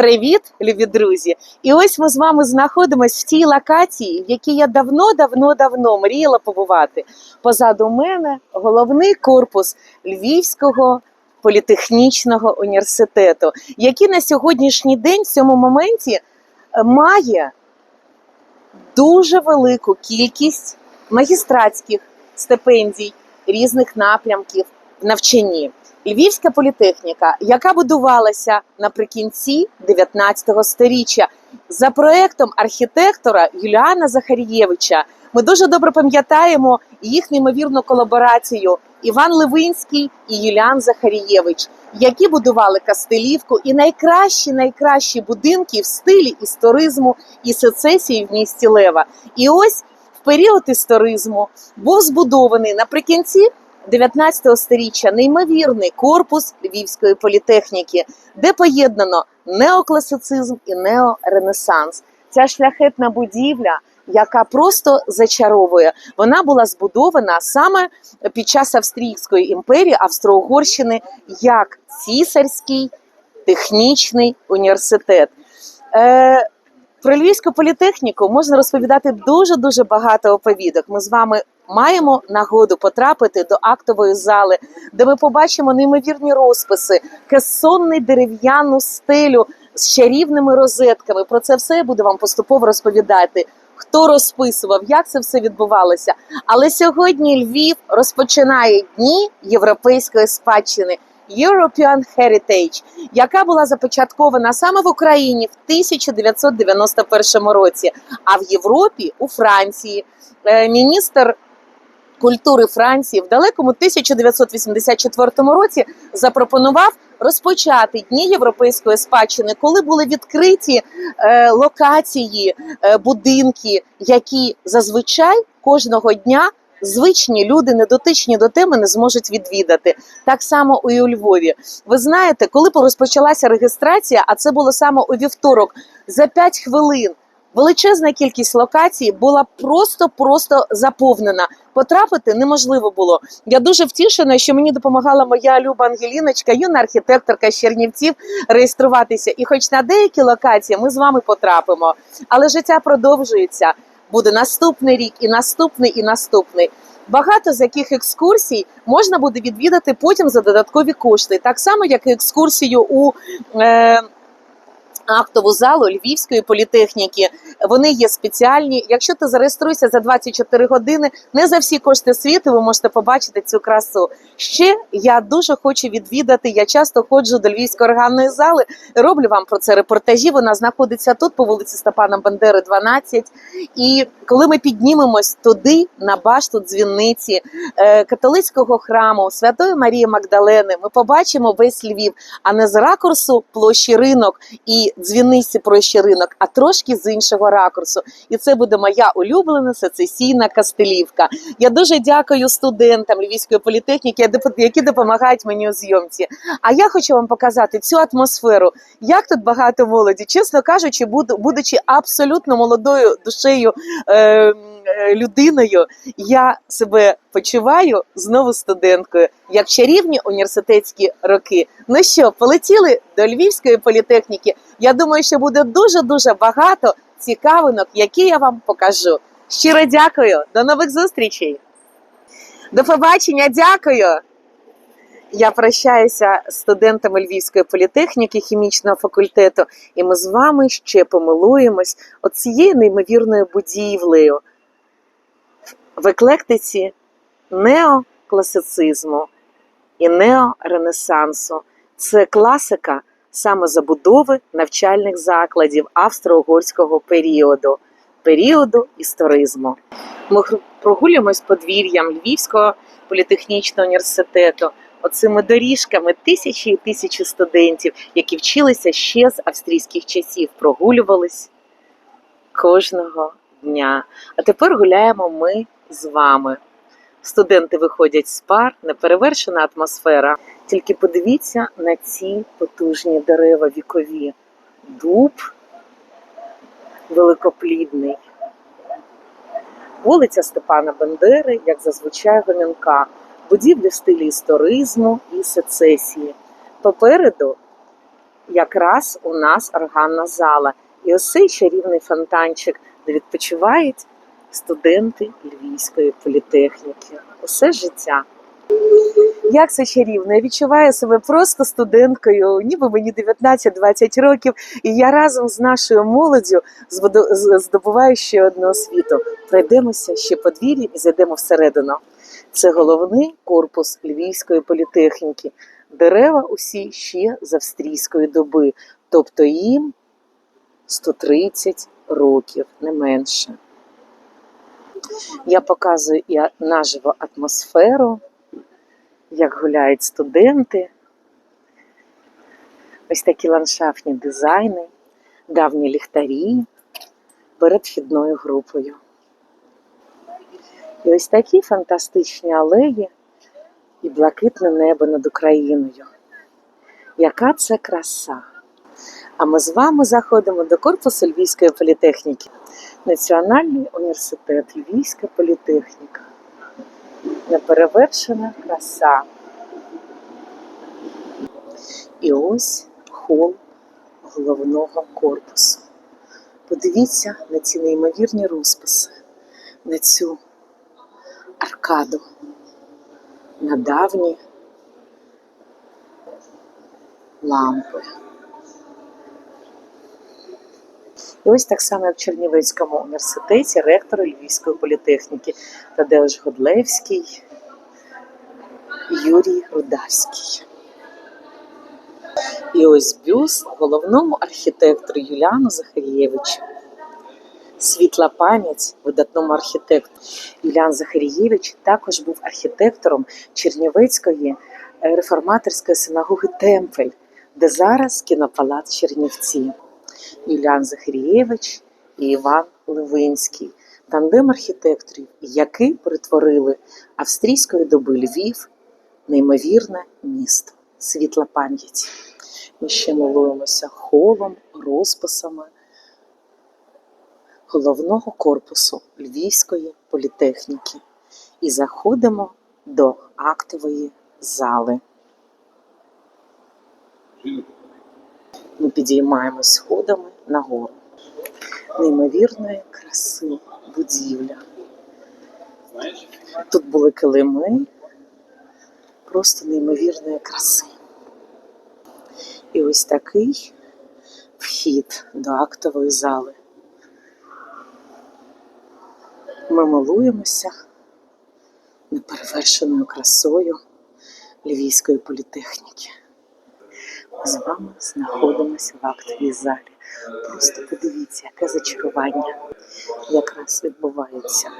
Привіт, любі друзі! І ось ми з вами знаходимося в тій локації, в якій я давно-давно-давно мріяла побувати. Позаду мене головний корпус Львівського політехнічного університету, який на сьогоднішній день в цьому моменті е, має дуже велику кількість магістратських стипендій різних напрямків в навчанні. Львівська політехніка, яка будувалася наприкінці 19 століття за проектом архітектора Юліана Захарієвича. Ми дуже добре пам'ятаємо їх неймовірну колаборацію Іван Левинський і Юліан Захарієвич, які будували Кастелівку і найкращі найкращі будинки в стилі історизму і сецесії в місті Лева. І ось в період історизму був збудований наприкінці 19 століття неймовірний корпус Львівської політехніки, де поєднано неокласицизм і неоренесанс. Ця шляхетна будівля, яка просто зачаровує, вона була збудована саме під час Австрійської імперії Австро-Угорщини як цісарський технічний університет. Е, про Львівську політехніку можна розповідати дуже дуже багато оповідок. Ми з вами маємо нагоду потрапити до актової зали, де ми побачимо неймовірні розписи, кесонний дерев'яну стелю з чарівними розетками. Про це все я буду вам поступово розповідати. Хто розписував, як це все відбувалося? Але сьогодні Львів розпочинає дні європейської спадщини. European Heritage, яка була започаткована саме в Україні в 1991 році, а в Європі у Франції е, міністр культури Франції в далекому 1984 році запропонував розпочати дні європейської спадщини, коли були відкриті е, локації, е, будинки, які зазвичай кожного дня. Звичні люди, недотичні до теми, не зможуть відвідати. Так само і у Львові. Ви знаєте, коли розпочалася реєстрація, а це було саме у вівторок, за 5 хвилин величезна кількість локацій була просто-просто заповнена. Потрапити неможливо було. Я дуже втішена, що мені допомагала моя люба Ангеліночка, юна архітекторка з Чернівців, реєструватися. І, хоч на деякі локації ми з вами потрапимо, але життя продовжується. Буде наступний рік, і наступний, і наступний. Багато з яких екскурсій можна буде відвідати потім за додаткові кошти, так само як і екскурсію у. Е, Актову залу Львівської політехніки вони є спеціальні. Якщо ти зареєструєшся за 24 години, не за всі кошти світу ви можете побачити цю красу. Ще я дуже хочу відвідати. Я часто ходжу до Львівської органної зали. Роблю вам про це репортажі. Вона знаходиться тут по вулиці Степана Бандери, 12. І коли ми піднімемось туди, на башту дзвіниці е, католицького храму Святої Марії Магдалени, ми побачимо весь Львів, а не з ракурсу площі ринок і дзвіниці площі ринок, а трошки з іншого ракурсу. І це буде моя улюблена сецесійна Кастелівка. Я дуже дякую студентам Львівської політехніки, які допомагають мені у зйомці. А я хочу вам показати цю атмосферу, як тут багато молоді, чесно кажучи, будучи абсолютно молодою душею. Е Людиною я себе почуваю знову студенткою, як чарівні університетські роки. Ну що, полетіли до Львівської політехніки? Я думаю, що буде дуже дуже багато цікавинок, які я вам покажу. Щиро дякую, до нових зустрічей. До побачення, дякую. Я прощаюся з студентами Львівської політехніки хімічного факультету, і ми з вами ще помилуємось оцією неймовірною будівлею в еклектиці неокласицизму і неоренесансу. Це класика саме забудови навчальних закладів австро-угорського періоду, періоду історизму. Ми прогулюємось подвір'ям Львівського політехнічного університету. Оцими доріжками тисячі і тисячі студентів, які вчилися ще з австрійських часів, прогулювались кожного дня. А тепер гуляємо ми з вами. Студенти виходять з пар, неперевершена атмосфера. Тільки подивіться на ці потужні дерева вікові. Дуб великоплідний. Вулиця Степана Бендери, як зазвичай гомінка, будівлі в стилі історизму і сецесії. Попереду якраз у нас органна зала. І ось цей чарівний фонтанчик, де відпочивають студенти Львівської політехніки. Усе життя. Як це чарівно! Я відчуваю себе просто студенткою, ніби мені 19-20 років, і я разом з нашою молоддю здобуваю ще одну освіту. Пройдемося ще подвір'ям і зайдемо всередину. Це головний корпус Львівської політехніки. Дерева усі ще з австрійської доби, тобто їм 130 років, не менше. Я показую і наживо атмосферу, як гуляють студенти. Ось такі ландшафтні дизайни, давні ліхтарі перед вхідною групою. І ось такі фантастичні алеї і блакитне небо над Україною. Яка це краса! А ми з вами заходимо до корпусу Львівської політехніки. Національний університет Львівська політехніка. Неперевершена краса. І ось хол головного корпусу. Подивіться на ці неймовірні розписи, на цю аркаду, на давні лампи. І ось так само, як в Чернівецькому університеті, ректор Львівської політехніки Тадеуш Годлевський, Юрій Рудавський. І ось бюст головному архітектору Юліану Захарієвичу. Світла пам'ять видатному архітектору. Юліан Захарієвич також був архітектором Чернівецької е, реформаторської синагоги Темпель, де зараз кінопалац Чернівці. Юліан Захарієвич і Іван Левинський, тандем архітекторів, які перетворили австрійської доби Львів, неймовірне місто, світла пам'яті. Ми ще милуємося холом, розписами головного корпусу Львівської політехніки і заходимо до актової зали. Ми підіймаємось сходами нагору. Неймовірної краси будівля. Тут були килими, просто неймовірної краси. І ось такий вхід до актової зали. Ми милуємося неперевершеною красою Львівської політехніки. З вами знаходимося в актовій залі. Просто подивіться, яке зачарування якраз відбувається.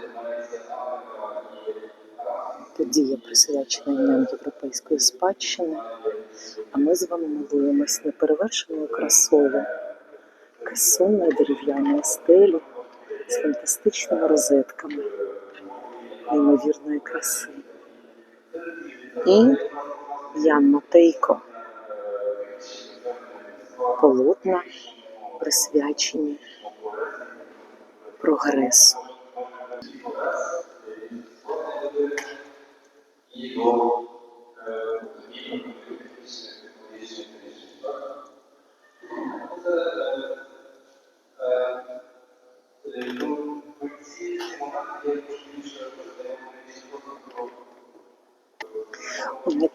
Подія присвячена Дням Європейської спадщини, а ми з вами милуємось неперевершеною красою, касонної дерев'яної стелі з фантастичними розетками, неймовірної краси. І Ян Матейко полотна присвячені прогресу.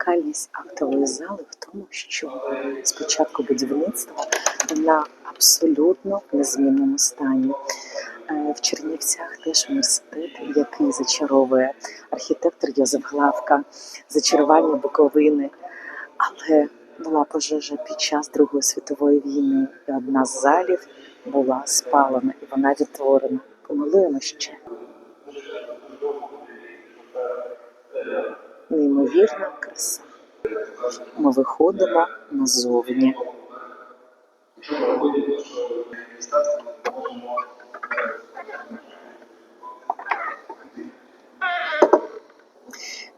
Унікальність актової зали в тому, що спочатку будівництва вона абсолютно незмінному стані. Е, В Чернівцях теж університет, який зачаровує архітектор Йозеф Главка, зачарування Буковини. Але була пожежа під час Другої світової війни, і одна з залів була спалена, і вона відтворена. Помилуємо ще. Неймовірна краса. Ми виходимо назовні.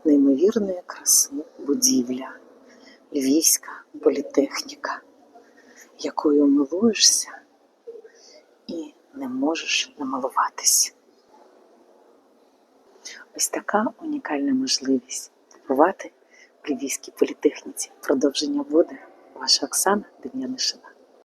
Неймовірної краси будівля, львівська політехніка, якою милуєшся і не можеш намалуватись. Ось така унікальна можливість побувати в Львівській політехніці. Продовження буде Ваша Оксана Дем'янишина.